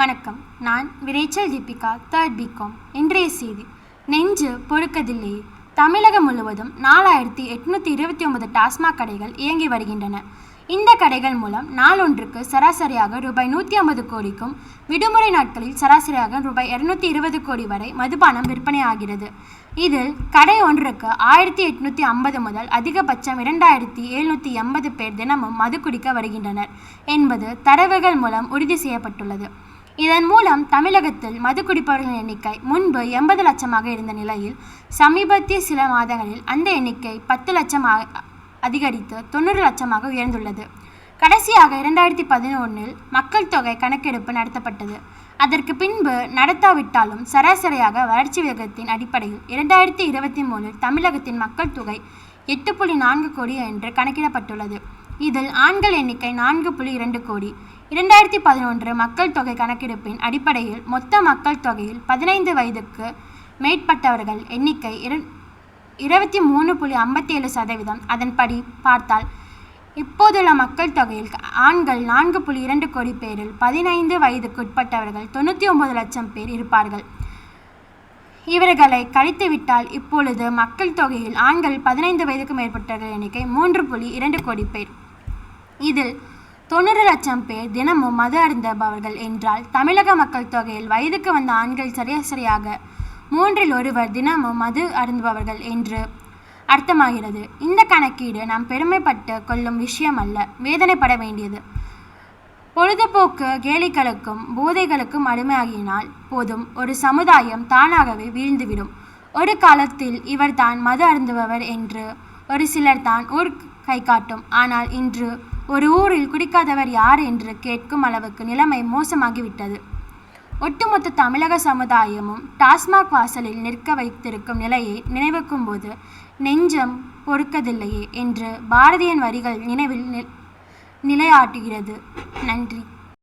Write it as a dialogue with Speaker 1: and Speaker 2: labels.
Speaker 1: வணக்கம். நான் விரைச்சல் Deepika third BCom இன்றைய செய்தி. நெஞ்சு பொறுக்கதில்லையே. தமிழகம் முழுவதும் நாலாயிரத்தி எட்நூற்றி இருபத்தி ஒன்பது டாஸ்மாக் கடைகள் இயங்கி வருகின்றன. இந்த கடைகள் மூலம் நாளொன்றுக்கு சராசரியாக ரூபாய் நூற்றி ஐம்பது கோடிக்கும் விடுமுறை நாட்களில் சராசரியாக ரூபாய் இருநூத்தி இருபது கோடி வரை மதுபானம் விற்பனை ஆகிறது இதில் கடை ஒன்றுக்கு ஆயிரத்தி எட்நூற்றி ஐம்பது முதல் அதிகபட்சம் இரண்டாயிரத்தி எழுநூற்றி எண்பது பேர் தினமும் மது குடிக்க வருகின்றனர் என்பது தரவுகள் மூலம் உறுதி செய்யப்பட்டுள்ளது. இதன் மூலம் தமிழகத்தில் மது குடிப்பவர்களின் எண்ணிக்கை முன்பு எண்பது லட்சமாக இருந்த நிலையில் சமீபத்திய சில மாதங்களில் அந்த எண்ணிக்கை பத்து லட்சம் ஆ- அதிகரித்து தொண்ணூறு லட்சமாக உயர்ந்துள்ளது. கடைசியாக இரண்டாயிரத்தி பதினொன்றில் மக்கள் தொகை கணக்கெடுப்பு நடத்தப்பட்டது. அதற்கு பின்பு நடத்தாவிட்டாலும் சராசரியாக வளர்ச்சி வேகத்தின் அடிப்படையில் இரண்டாயிரத்தி இருபத்தி மூணில் தமிழகத்தின் மக்கள் தொகை எட்டு புள்ளி நான்கு கோடி என்று கணக்கிடப்பட்டுள்ளது. இதில் ஆண்கள் எண்ணிக்கை நான்கு புள்ளி இரண்டு கோடி இரண்டாயிரத்தி பதினொன்று மக்கள் தொகை கணக்கெடுப்பின் அடிப்படையில் மொத்த மக்கள் தொகையில் பதினைந்து வயதுக்கு மேற்பட்டவர்கள் எண்ணிக்கை இர இருபத்தி மூணு புள்ளி ஐம்பத்தி ஏழு சதவீதம். அதன்படி பார்த்தால் இப்போதுள்ள மக்கள் தொகையில் ஆண்கள் நான்கு புள்ளி இரண்டு கோடி பேரில் பதினைந்து வயதுக்கு உட்பட்டவர்கள் தொண்ணூற்றி ஒன்பது லட்சம் பேர் இருப்பார்கள். இவர்களை கழித்துவிட்டால் இப்பொழுது மக்கள் தொகையில் ஆண்கள் பதினைந்து வயதுக்கு மேற்பட்டவர்கள் எண்ணிக்கை மூன்று புள்ளி இரண்டு கோடி பேர். இதில் தொண்ணூறு லட்சம் பேர் தினமும் மது அருந்தபவர்கள் என்றால் தமிழக மக்கள் தொகையில் வயதுக்கு வந்த ஆண்கள் சராசரியாக மூன்றில் ஒருவர் தினமும் மது அருந்துபவர்கள் என்று அர்த்தமாகிறது. இந்த கணக்கீடு நாம் பெருமைப்பட்டு கொள்ளும் விஷயம் அல்ல வேதனைப்பட வேண்டியது. பொழுதுபோக்கு கேலிகளுக்கும் போதைகளுக்கும் அடிமையாகினால் போதும் ஒரு சமுதாயம் தானாகவே வீழ்ந்துவிடும். ஒரு காலத்தில் இவர் தான் மது அருந்துபவர் என்று ஒரு சிலர் தான் ஊர் கை காட்டும். ஆனால் இன்று ஒரு ஊரில் குடிக்காதவர் யார் என்று கேட்கும் அளவுக்கு நிலைமை மோசமாகிவிட்டது. ஒட்டுமொத்த தமிழக சமுதாயமும் டாஸ்மாக் வாசலில் நிற்க வைத்திருக்கும் நிலையை நினைவுக்கும் போது நெஞ்சம் பொறுக்கதில்லையே என்று பாரதியின் வரிகள் நினைவில் நிலையாட்டுகிறது. நன்றி.